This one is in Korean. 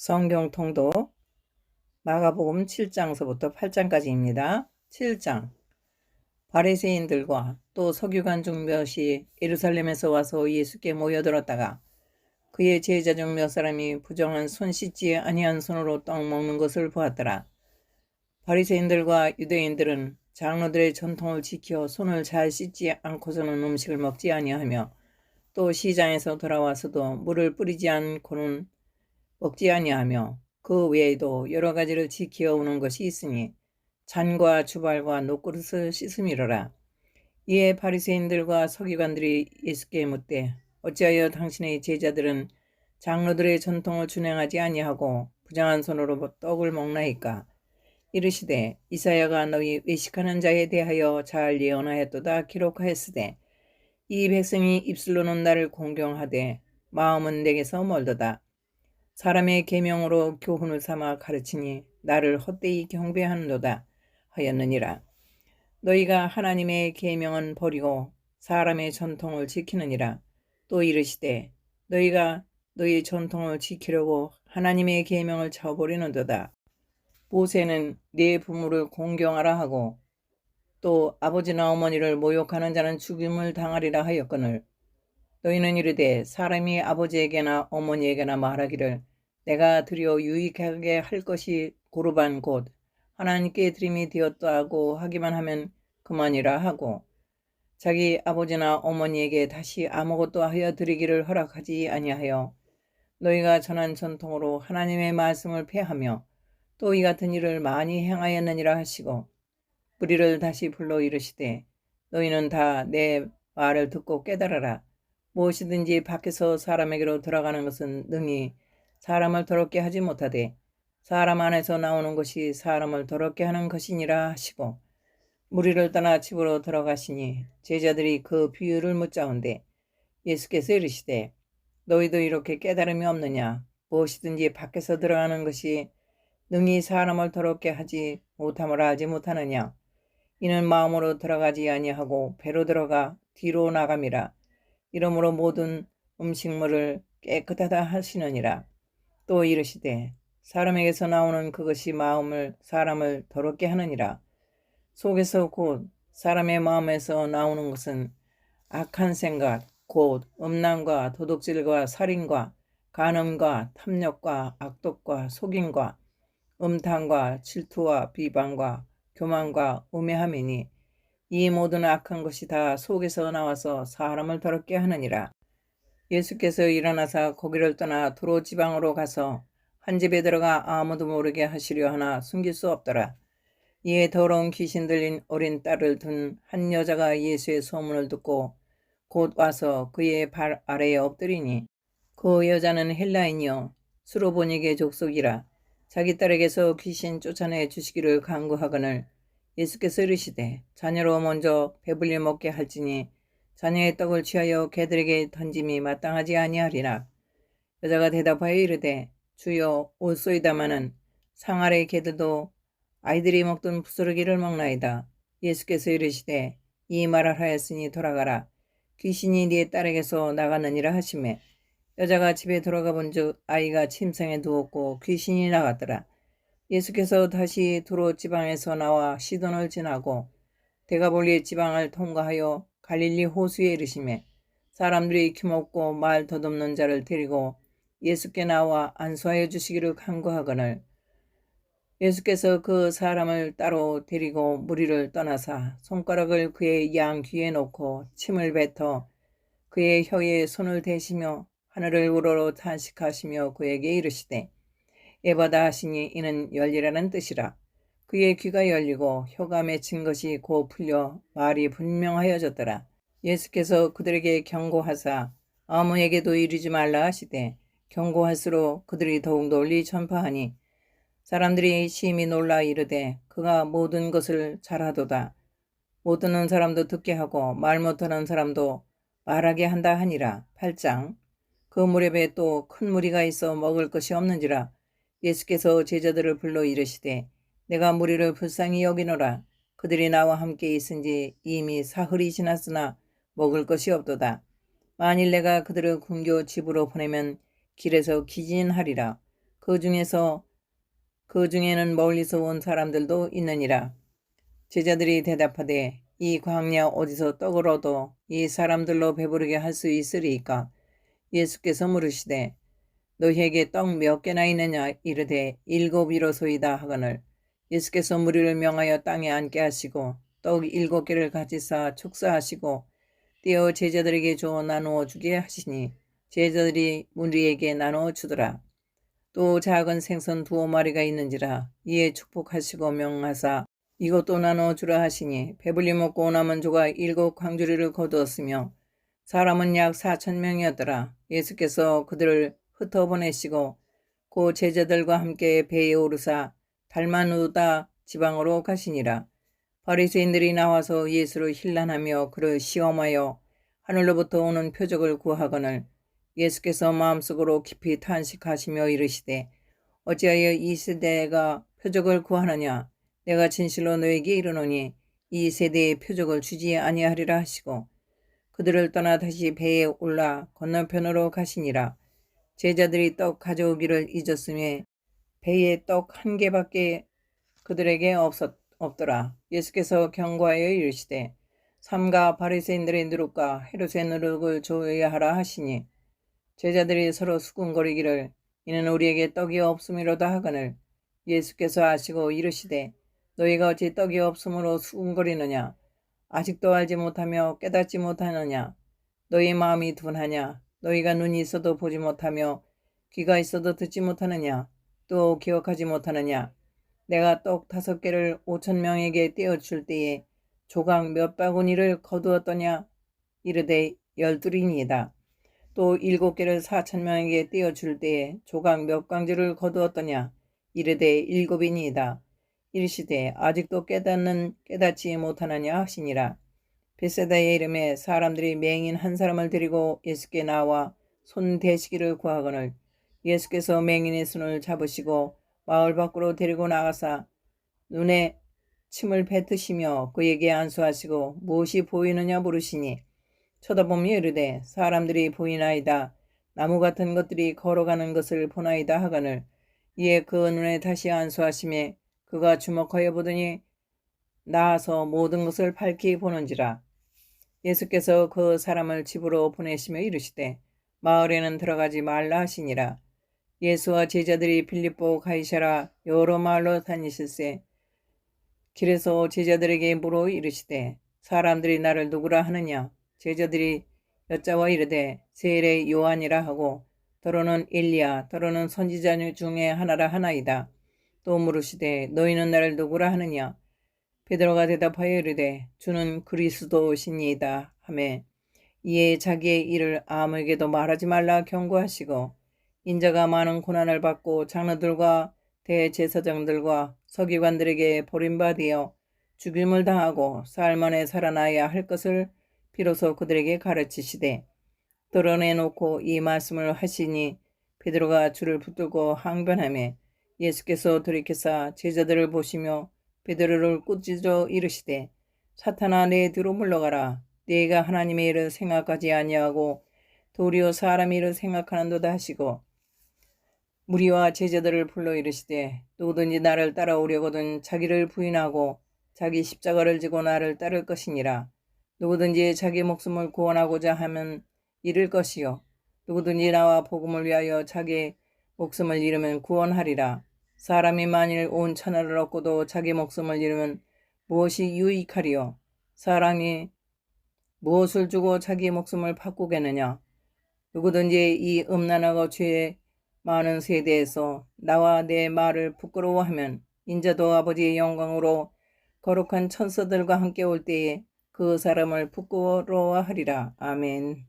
성경 통도 마가복음 7장서부터 8장까지입니다. 7장 바리새인들과 또 서기관 중 몇이 예루살렘에서 와서 예수께 모여들었다가 그의 제자 중 몇 사람이 부정한 손 씻지 아니한 손으로 떡 먹는 것을 보았더라. 바리새인들과 유대인들은 장로들의 전통을 지켜 손을 잘 씻지 않고서는 음식을 먹지 아니하며 또 시장에서 돌아와서도 물을 뿌리지 않고는 먹지 아니하며 그 외에도 여러 가지를 지켜 오는 것이 있으니 잔과 주발과 녹그릇을 씻음이로라. 이에 바리새인들과 서기관들이 예수께 묻되 어찌하여 당신의 제자들은 장로들의 전통을 준행하지 아니하고 부정한 손으로 떡을 먹나이까 이르시되 이사야가 너희 외식하는 자에 대하여 잘 예언하였도다 기록하였으되 이 백성이 입술로는 나를 공경하되 마음은 내게서 멀도다 사람의 계명으로 교훈을 삼아 가르치니 나를 헛되이 경배하는도다 하였느니라. 너희가 하나님의 계명은 버리고 사람의 전통을 지키느니라. 또 이르시되 너희가 너희 전통을 지키려고 하나님의 계명을 쳐버리는도다. 모세는 네 부모를 공경하라 하고 또 아버지나 어머니를 모욕하는 자는 죽임을 당하리라 하였거늘 너희는 이르되 사람이 아버지에게나 어머니에게나 말하기를 내가 드려 유익하게 할 것이 고르반 곧 하나님께 드림이 되었다고 하기만 하면 그만이라 하고 자기 아버지나 어머니에게 다시 아무것도 하여 드리기를 허락하지 아니하여 너희가 전한 전통으로 하나님의 말씀을 폐하며 또 이 같은 일을 많이 행하였느니라 하시고 뿌리를 다시 불러 이르시되 너희는 다 내 말을 듣고 깨달아라. 무엇이든지 밖에서 사람에게로 들어가는 것은 능히 사람을 더럽게 하지 못하되 사람 안에서 나오는 것이 사람을 더럽게 하는 것이니라 하시고 무리를 떠나 집으로 들어가시니 제자들이 그 비유를 묻자온데 예수께서 이르시되 너희도 이렇게 깨달음이 없느냐? 무엇이든지 밖에서 들어가는 것이 능히 사람을 더럽게 하지 못함을 알지 못하느냐? 이는 마음으로 들어가지 아니하고 배로 들어가 뒤로 나감이라. 이러므로 모든 음식물을 깨끗하다 하시느니라 또 이르시되 사람에게서 나오는 그것이 마음을 사람을 더럽게 하느니라 속에서 곧 사람의 마음에서 나오는 것은 악한 생각 곧 음란과 도둑질과 살인과 간음과 탐욕과 악독과 속임과 음탕과 질투와 비방과 교만과 우매함이니 이 모든 악한 것이 다 속에서 나와서 사람을 더럽게 하느니라. 예수께서 일어나사 거기를 떠나 두로 지방으로 가서 한 집에 들어가 아무도 모르게 하시려 하나 숨길 수 없더라. 이에 더러운 귀신 들린 어린 딸을 둔 한 여자가 예수의 소문을 듣고 곧 와서 그의 발 아래에 엎드리니 그 여자는 헬라인이요 수로보니게 족속이라 자기 딸에게서 귀신 쫓아내 주시기를 간구하거늘 예수께서 이르시되 자녀로 먼저 배불리 먹게 할지니 자녀의 떡을 취하여 개들에게 던짐이 마땅하지 아니하리라. 여자가 대답하여 이르되 주여 올소이다마는 상아래 개들도 아이들이 먹던 부스러기를 먹나이다. 예수께서 이르시되 이 말을 하였으니 돌아가라. 귀신이 네 딸에게서 나갔느니라 하시매 여자가 집에 돌아가 본즉 아이가 침상에 누웠고 귀신이 나갔더라. 예수께서 다시 두로 지방에서 나와 시돈을 지나고 대가볼리 지방을 통과하여 갈릴리 호수에 이르심에 사람들이 키먹고 말 더듬는 자를 데리고 예수께 나와 안수하여 주시기를 간구하거늘. 예수께서 그 사람을 따로 데리고 무리를 떠나사 손가락을 그의 양 귀에 놓고 침을 뱉어 그의 혀에 손을 대시며 하늘을 우러러 탄식하시며 그에게 이르시되 에바다 하시니 이는 열리라는 뜻이라 그의 귀가 열리고 혀가 맺힌 것이 고 풀려 말이 분명하여졌더라. 예수께서 그들에게 경고하사 아무에게도 이르지 말라 하시되 경고할수록 그들이 더욱 널리 전파하니 사람들이 심히 놀라 이르되 그가 모든 것을 잘하도다. 못 듣는 사람도 듣게 하고 말 못하는 사람도 말하게 한다 하니라. 8장 그 무렵에 또 큰 무리가 있어 먹을 것이 없는지라 예수께서 제자들을 불러 이르시되 내가 무리를 불쌍히 여기노라. 그들이 나와 함께 있은지 이미 사흘이 지났으나 먹을 것이 없도다. 만일 내가 그들을 군교 집으로 보내면 길에서 기진하리라. 그 중에서 그 중에는 멀리서 온 사람들도 있느니라. 제자들이 대답하되 이 광야 어디서 떡을 얻어 이 사람들로 배부르게 할 수 있으리이까? 예수께서 물으시되 너희에게 떡 몇 개나 있느냐 이르되 일곱이로소이다 하거늘 예수께서 무리를 명하여 땅에 앉게 하시고 떡 일곱 개를 가지사 축사하시고 떼어 제자들에게 줘 나누어 주게 하시니 제자들이 무리에게 나누어 주더라. 또 작은 생선 두어 마리가 있는지라 이에 축복하시고 명하사 이것도 나누어 주라 하시니 배불리 먹고 남은 조가 일곱 광주리를 거두었으며 사람은 약 사천 명이었더라. 예수께서 그들을 흩어보내시고 그 제자들과 함께 배에 오르사 달마누다 지방으로 가시니라. 바리새인들이 나와서 예수를 힐난하며 그를 시험하여 하늘로부터 오는 표적을 구하거늘 예수께서 마음속으로 깊이 탄식하시며 이르시되 어찌하여 이 세대가 표적을 구하느냐 내가 진실로 너에게 이르노니 이 세대에 표적을 주지 아니하리라 하시고 그들을 떠나 다시 배에 올라 건너편으로 가시니라 제자들이 떡 가져오기를 잊었음에 배에 떡 한 개밖에 그들에게 없었, 없더라. 예수께서 경고하여 이르시되 삼가 바리새인들의 누룩과 헤롯의 누룩을 조여야 하라 하시니 제자들이 서로 수군거리기를 이는 우리에게 떡이 없음이로다 하거늘 예수께서 아시고 이르시되 너희가 어찌 떡이 없음으로 수군거리느냐? 아직도 알지 못하며 깨닫지 못하느냐? 너희 마음이 둔하냐? 너희가 눈이 있어도 보지 못하며 귀가 있어도 듣지 못하느냐 또 기억하지 못하느냐? 내가 떡 다섯 개를 오천 명에게 떼어줄 때에 조각 몇 바구니를 거두었더냐? 이르되 열둘이니이다. 또 일곱 개를 사천 명에게 떼어줄 때에 조각 몇 강주를 거두었더냐? 이르되 일곱이니이다. 이르시되 아직도 깨닫는 깨닫지 못하느냐 하시니라. 베세다의 이름에 사람들이 맹인 한 사람을 데리고 예수께 나와 손 대시기를 구하거늘 예수께서 맹인의 손을 잡으시고 마을 밖으로 데리고 나가사 눈에 침을 뱉으시며 그에게 안수하시고 무엇이 보이느냐 물으시니 쳐다보며 이르되 사람들이 보이나이다. 나무 같은 것들이 걸어가는 것을 보나이다 하거늘 이에 그 눈에 다시 안수하심에 그가 주목하여 보더니 나아서 모든 것을 밝히 보는지라. 예수께서 그 사람을 집으로 보내시며 이르시되 마을에는 들어가지 말라 하시니라 예수와 제자들이 빌립보 가이사라 여러 마을로 다니실세 길에서 제자들에게 물어 이르시되 사람들이 나를 누구라 하느냐? 제자들이 여자와 이르되 세례 요한이라 하고 더러는 엘리야 더러는 선지자 중에 하나라 하나이다. 또 물으시되 너희는 나를 누구라 하느냐? 베드로가 대답하여 이르되 주는 그리스도시니이다. 하매 이에 자기의 일을 아무에게도 말하지 말라 경고하시고 인자가 많은 고난을 받고 장로들과 대제사장들과 서기관들에게 버림받으어 죽임을 당하고 살만에 살아나야 할 것을 비로소 그들에게 가르치시되 드러내놓고 이 말씀을 하시니 베드로가 줄을 붙들고 항변하며 예수께서 돌이켜사 제자들을 보시며 베드로를 꾸짖어 이르시되 사탄아 내 뒤로 물러가라. 네가 하나님의 일을 생각하지 아니하고 도리어 사람의 일을 생각하는도다 하시고 무리와 제자들을 불러 이르시되 누구든지 나를 따라오려거든 자기를 부인하고 자기 십자가를 지고 나를 따를 것이니라. 누구든지 자기 목숨을 구원하고자 하면 잃을 것이요. 누구든지 나와 복음을 위하여 자기 목숨을 잃으면 구원하리라. 사람이 만일 온 천하를 얻고도 자기 목숨을 잃으면 무엇이 유익하리요? 사람이 무엇을 주고 자기 목숨을 바꾸겠느냐? 누구든지 이 음란하고 죄에 많은 세대에서 나와 내 말을 부끄러워하면 인자도 아버지의 영광으로 거룩한 천사들과 함께 올 때에 그 사람을 부끄러워하리라. 아멘.